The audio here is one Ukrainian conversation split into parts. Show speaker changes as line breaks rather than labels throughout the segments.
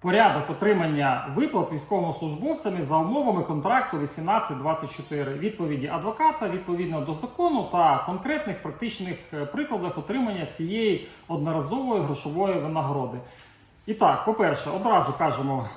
порядок отримання виплат військовослужбовцями за умовами контракту 1824. Відповіді адвоката відповідно до закону та конкретних практичних е, прикладах отримання цієї одноразової грошової винагороди. І так, по-перше, одразу кажемо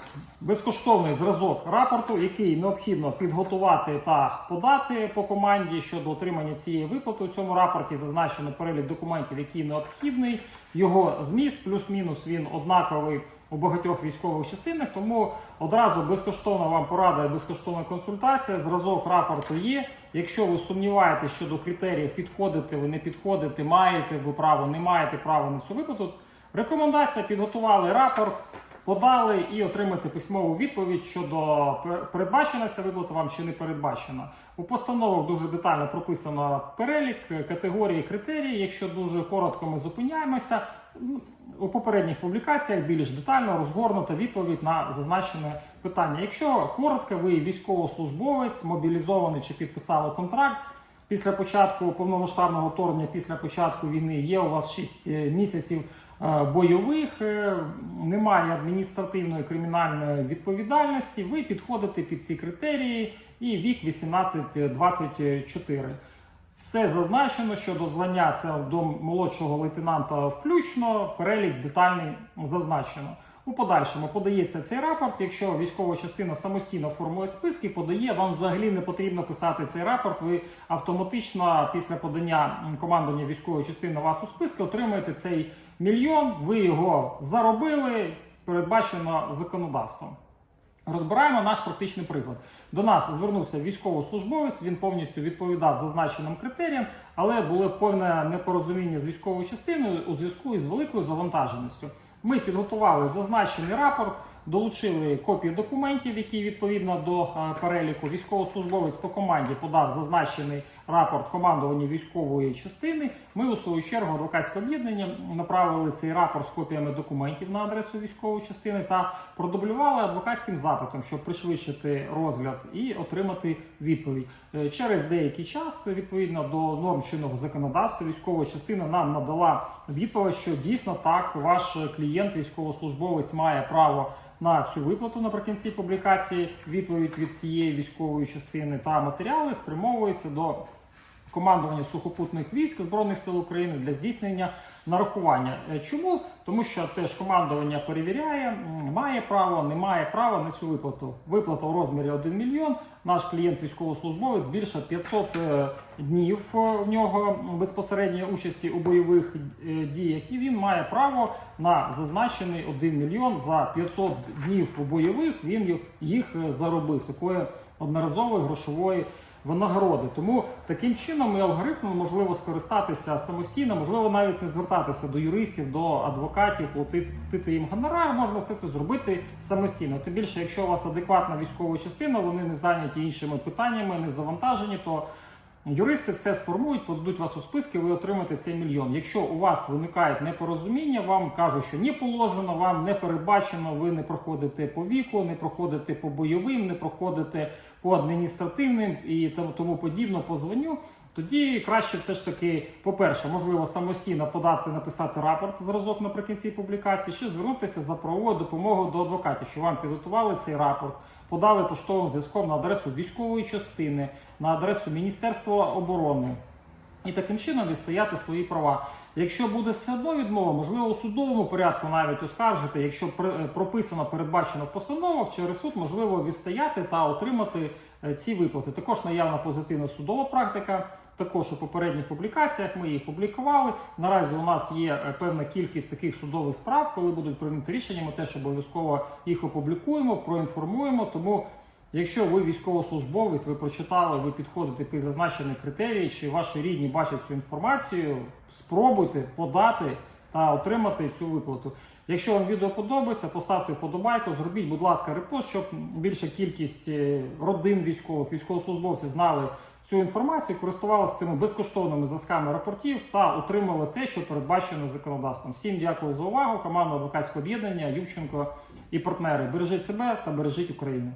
безкоштовний зразок рапорту, який необхідно підготувати та подати по команді щодо отримання цієї виплати. У цьому рапорті зазначено перелік документів, який необхідний. Його зміст, плюс-мінус, він однаковий у багатьох військових частинах. Тому одразу безкоштовна вам порада і безкоштовна консультація. Зразок рапорту є. Якщо ви сумніваєтесь щодо критеріїв, підходите ви не підходите, маєте ви право, не маєте права на цю виплату. Рекомендація підготували рапорт, подали і отримати письмову відповідь щодо передбачена ця виплата вам чи не передбачена. У постановах дуже детально прописано перелік, е, категорії, критерії. Якщо дуже коротко ми зупиняємося, у попередніх публікаціях більш детально розгорнута відповідь на зазначене питання. Якщо коротко, ви військовослужбовець, мобілізований чи підписали контракт. Після початку повномасштабного вторгнення, після початку війни є у вас 6 місяців е, бойових, е, немає адміністративної кримінальної відповідальності. Ви підходите під ці критерії і вік 18-24. Все зазначено щодо звання це до молодшого лейтенанта включно, перелік детальний зазначено. У подальшому подається цей рапорт. Якщо військова частина самостійно формує списки, подає, вам взагалі не потрібно писати цей рапорт. Ви автоматично після подання командування військової частини вас у списки отримаєте цей мільйон. Ви його заробили, передбачено законодавством. Розбираємо наш практичний приклад. До нас звернувся військовослужбовець, він повністю відповідав зазначеним критеріям, але було повне непорозуміння з військовою частиною у зв'язку із великою завантаженістю. Ми підготували зазначений рапорт, долучили копії документів, які відповідно до е, переліку військовослужбовець по команді подав зазначений рапорт командування військової частини. Ми у свою чергу адвокатське об'єднання направили цей рапорт з копіями документів на адресу військової частини та продублювали адвокатським запитом, щоб пришвидшити розгляд і отримати відповідь. Е, Через деякий час, відповідно до норм чинного законодавства, військова частина нам надала відповідь, що дійсно так ваш клієнт, військовослужбовець, має право на цю виплату наприкінці публікації. Відповідь від цієї військової частини та матеріали спрямовуються до командування сухопутних військ Збройних сил України для здійснення нарахування. Е, Чому? Тому що теж командування перевіряє, має право, не має права на цю виплату. Виплата у розмірі 1 мільйон. Наш клієнт військовослужбовець більше 500 е, днів е, в нього безпосередньої участі у бойових діях, і він має право на зазначений 1 мільйон за 500 днів бойових. Він їх- заробив такої одноразової грошової винагороди. Тому таким чином і алгоритмом можливо скористатися самостійно, можливо, навіть не звертатися до юристів, до адвокатів, платити їм гонорар. Можна все це зробити самостійно. Тим більше, якщо у вас адекватна військова частина, вони не зайняті іншими питаннями, не завантажені, то Юристи все сформують, подадуть вас у списки, ви отримаєте цей мільйон. Якщо у вас виникають непорозуміння, вам кажуть, що не положено, вам не передбачено, ви не проходите по віку, не проходите по бойовим, не проходите по адміністративним і тому, подібно по званню. Тоді краще все ж таки, по-перше, можливо, самостійно подати, написати рапорт зразок наприкінці публікації, ще звернутися за правовою допомогою до адвокатів, що вам підготували цей рапорт, подали поштовим зв'язком на адресу військової частини, на адресу Міністерства оборони. І таким чином відстояти свої права. Якщо буде все одно відмова, можливо, у судовому порядку навіть оскаржити, якщо е, прописано, передбачено в постановах, через суд можливо відстояти та отримати е, ці виплати. Також наявна позитивна судова практика. Також у попередніх публікаціях ми їх публікували. Наразі у нас є е, певна кількість таких судових справ, коли будуть прийняті рішення. Ми теж обов'язково їх опублікуємо, проінформуємо. Тому Якщо ви військовослужбовець, ви прочитали, ви підходите під зазначені критерії, чи ваші рідні бачать цю інформацію, спробуйте подати та отримати цю виплату. Якщо вам відео подобається, поставте вподобайку, зробіть, будь ласка, репост, щоб більша кількість е, родин військових, військовослужбовців знали цю інформацію, користувалися цими безкоштовними зразками рапортів та отримали те, що передбачено законодавством. Всім дякую за увагу. Команда адвокатського об'єднання Ювченко і партнери. Бережіть себе та бережіть Україну.